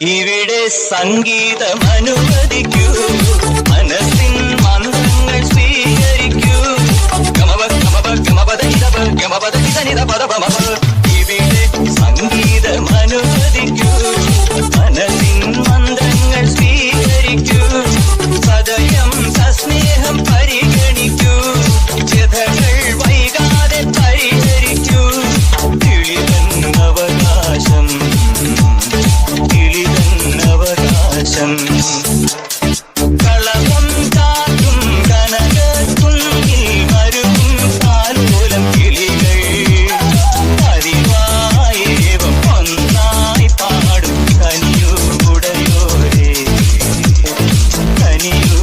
ഇവിടെ സംഗീതം അനുവദിക്കൂ ദേശം. കളമം വരും പാലോലം കിളികൾ. പതിവായേവം ഒന്നായി പാടും കനിയൂടയോരേ കനിയൂ